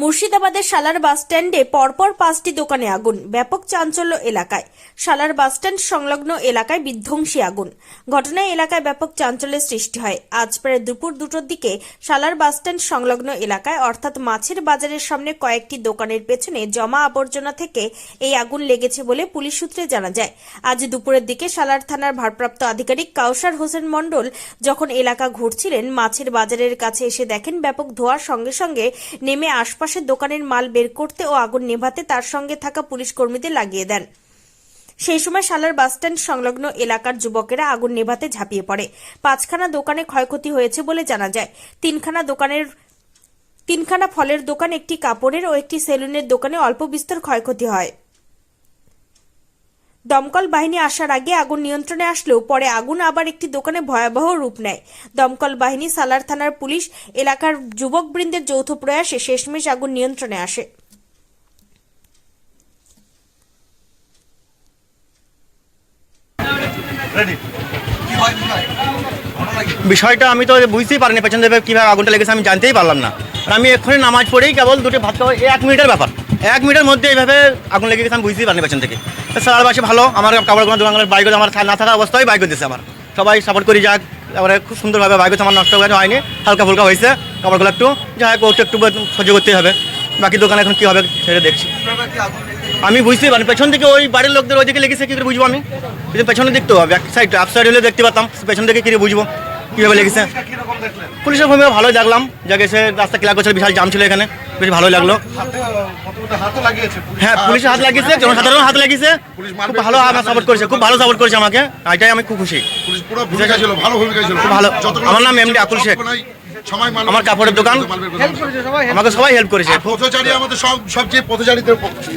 মুর্শিদাবাদের সালার বাসস্ট্যান্ডে পরপর পাঁচটি দোকানে আগুন। ব্যাপক চাঞ্চল্য এলাকায়। সালার বাসস্ট্যান্ড সংলগ্ন এলাকায় বিধ্বংসী আগুন। ঘটনায় এলাকায় ব্যাপক চাঞ্চল্যের সৃষ্টি হয়। আজ প্রায় দুপুর দুটোর দিকে সালার বাসস্ট্যান্ড সংলগ্ন এলাকায়, অর্থাৎ মাছের বাজারের সামনে কয়েকটি দোকানের পেছনে জমা আবর্জনা থেকে এই আগুন লেগেছে বলে পুলিশ সূত্রে জানা যায়। আজ দুপুরের দিকে সালার থানার ভারপ্রাপ্ত আধিকারিক কাউসার হোসেন মণ্ডল যখন এলাকা ঘুরছিলেন, মাছের বাজারের কাছে এসে দেখেন ব্যাপক ধোয়ার সঙ্গে সঙ্গে নেমে আশপাশের দোকানের মাল বের করতে ও আগুন নেভাতে তার সঙ্গে থাকা পুলিশ কর্মীদের লাগিয়ে দেন। সেই সময় সালার বাসস্ট্যান্ড সংলগ্ন এলাকার যুবকেরা আগুন নেভাতে ঝাঁপিয়ে পড়ে। পাঁচখানা দোকানে ক্ষয়ক্ষতি হয়েছে বলে জানা যায়। তিনখানা দোকানের, তিনখানা ফলের দোকান, একটি কাপড়ের ও একটি সেলুনের দোকানে অল্প বিস্তর ক্ষয়ক্ষতি হয়। দমকল বাহিনী আসার আগে আগুন নিয়ন্ত্রণে আসলেও পরে আগুন আবার একটি দোকানে ভয়াবহ রূপ নেয়। দমকল বাহিনী সালার থানার পুলিশ এলাকার যুবকবৃন্দের যৌথ প্রয়াসে শেষমেশ আগুন নিয়ন্ত্রণে আসে। বিষয়টা আমি তো বুঝতেই পারিনি পেছন থেকে কীভাবে আগুনটা লেগেছে আমি জানতেই পারলাম না। আমি এক্ষুনি নামাজ পড়েই কেবল দুটো ভাত খাওয়া এক মিনিটের ব্যাপার। এক মিনিটের মধ্যে এইভাবে আগুন লেগে গেছে, আমি বুঝতেই পারিনি পেছন থেকে। সারা বাসে ভালো, আমার কাপড় কোনো দোকানের বাইক আমার না থাকা অবস্থায় বাইক দিয়েছে আমার। সবাই সাপোর্ট করি, যাক তারপরে খুব সুন্দরভাবে বাইক আমার নষ্ট হয়ে হয়নি, হালকা ফুলকা হয়েছে, কাপড়গুলো একটু যাই হোক একটু সহ্য করতেই হবে। বাকি দোকানে এখন কী হবে, সেটা দেখছি। আমি বুঝতেই পারি পেছন থেকে ওই বাড়ির লোকদের ওই দিকে লেগেছে, কী করে বুঝব আমি? পেছনে দেখতে হবে ব্যাক সাইড আপ সাইড হলে দেখতে পারতাম, পেছন থেকে কী বুঝব? কীভাবে লেগেছে পুলিশের ভূমিকা ভালোই দেখলাম যাকে সে রাস্তা ক্লিয়ার করছিল বিশাল জাম ছিল এখানে বেশ ভালোই লাগল। হ্যাঁ পুলিশের হাত লাগিয়েছে জনসাধারণ হাত লাগিয়েছে খুব ভালো আমার সাপোর্ট করেছে খুব ভালো সাপোর্ট করেছে আমাকে এটাই আমি খুব খুশি পুলিশ পুরো ভূমিকা ছিল ভালো খুব ভালো। আমার নাম এমডি আকুল শেখ। আমার কাপড়ের দোকান। আমাকে সবাই হেল্প করেছে পথচারী আমাদের সব সবচেয়ে পথচারীদের পক্ষে